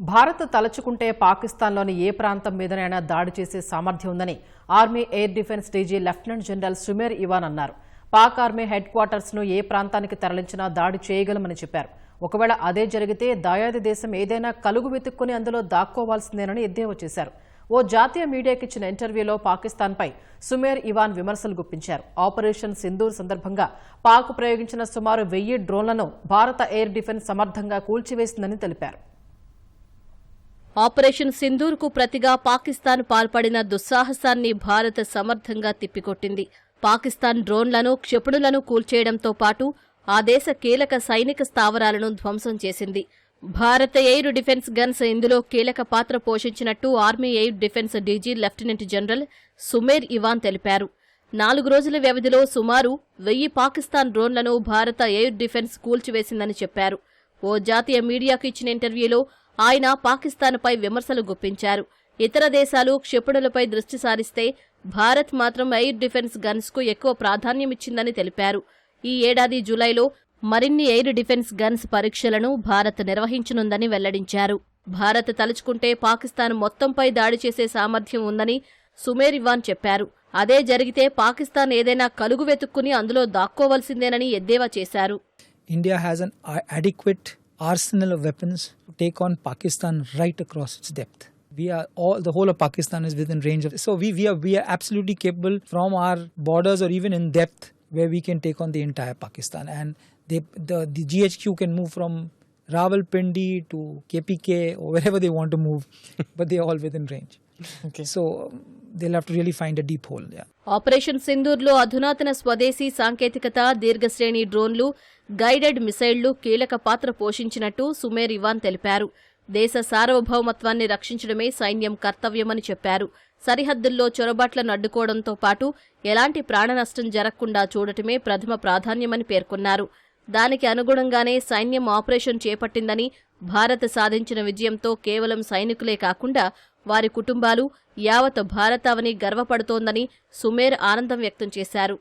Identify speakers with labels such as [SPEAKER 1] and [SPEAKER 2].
[SPEAKER 1] భారత్ తలచుకుంటే పాకిస్తాన్లోని ఏ ప్రాంతం మీదనైనా దాడి చేసే సామర్థ్యం ఉందని army air defence DG lieutenant general Sumer Ivan అన్నారు. పాక్ ఆర్మీ హెడ్ క్వార్టర్స్ను ఏ ప్రాంతానికి తరలించినా దాడి చేయగలమని చెప్పారు. ఒకవేళ అదే జరిగితే దాయాది దేశం ఏదైనా కలుగు వెతుక్కుని అందులో దాక్కోవాల్సిందేనని ఎద్దేవా చేశారు. ఓ జాతీయ మీడియాకి ఇచ్చిన ఇంటర్వ్యూలో పాకిస్తాన్పై సుమేర్ ఇవాన్ విమర్శలు గుప్పించారు. ఆపరేషన్ సింధూర్ సందర్భంగా పాక్ ప్రయోగించిన సుమారు వెయ్యి డ్రోన్లను భారత ఎయిర్ డిఫెన్స్ సమర్థంగా కూల్చివేసిందని తెలిపారు.
[SPEAKER 2] ఆపరేషన్ సింధూర్కు ప్రతిగా పాకిస్తాన్ పాల్పడిన దుస్సాహసాన్ని భారత్ సమర్థంగా తిప్పికొట్టింది. పాకిస్తాన్ డ్రోన్లను క్షిపణులను కూల్చేయడంతో పాటు ఆ దేశ కీలక సైనిక స్థావరాలను ధ్వంసం చేసింది. భారత ఎయిర్ డిఫెన్స్ గన్స్ ఇందులో కీలక పాత్ర పోషించినట్టు army air defence DG lieutenant general Sumer Ivan తెలిపారు. నాలుగు రోజుల వ్యవధిలో సుమారు వెయ్యి పాకిస్తాన్ డ్రోన్లను భారత ఎయిర్ డిఫెన్స్ కూల్చివేసిందని చెప్పారు. ఓ జాతీయ మీడియాకు ఇచ్చిన ఇంటర్వ్యూలో ఆయన పాకిస్తాన్పై విమర్శలు గుప్పించారు. ఇతర దేశాలు క్షిపణులపై దృష్టి సారిస్తే భారత్ మాత్రం ఎయిర్ డిఫెన్స్ గన్స్కు ఎక్కువ ప్రాధాన్యమిచ్చిందని తెలిపారు. ఈ ఏడాది జూలైలో మరిన్ని ఎయిర్ డిఫెన్స్ గన్స్ పరీక్షలను భారత్ నిర్వహించనుందని వెల్లడించారు. భారత్ తలుచుకుంటే పాకిస్తాన్ మొత్తంపై దాడి చేసే సామర్థ్యం ఉందని సుమేర్ ఇవాన్ చెప్పారు. అదే జరిగితే పాకిస్తాన్ ఏదైనా కలుగు వెతుక్కుని అందులో దాక్కోవలసిందేనని ఎద్దేవా చేశారు.
[SPEAKER 3] India has an adequate arsenal of weapons to take on Pakistan right across its depth. We are all the whole of Pakistan is within range of so we, we are we are absolutely capable from our borders or even in depth where we can take on the entire Pakistan and they the, the GHQ can move from Rawalpindi to KPK or wherever they want to move, but they are all within range. Okay. So um, they'll have to really find a deep hole. Yeah.
[SPEAKER 2] Operation సింధూర్లో అధునాతన స్వదేశీ సాంకేతికత దీర్ఘశ్రేణి డ్రోన్లు guided మిసైళ్ళు కీలక పాత్ర పోషించినట్టు Sumer Ivan తెలిపారు దేశ సార్వభౌమత్వాన్ని రక్షించడమే సైన్యం కర్తవ్యమని చెప్పారు సరిహద్దుల్లో చొరబాట్లను అడ్డుకోవడంతో పాటు ఎలాంటి ప్రాణనష్టం జరగకుండా చూడటమే ప్రథమ ప్రాధాన్యమని పేర్కొన్నారు దానికి అనుగుణంగానే సైన్యం ఆపరేషన్ చేపట్టిందని భారత్ సాధించిన విజయంతో కేవలం సైనికులే కాకుండా వారి కుటుంబాలు యావత్ భారతావని గర్వపడుతోందని సుమేర్ ఆనందం వ్యక్తం చేశారు.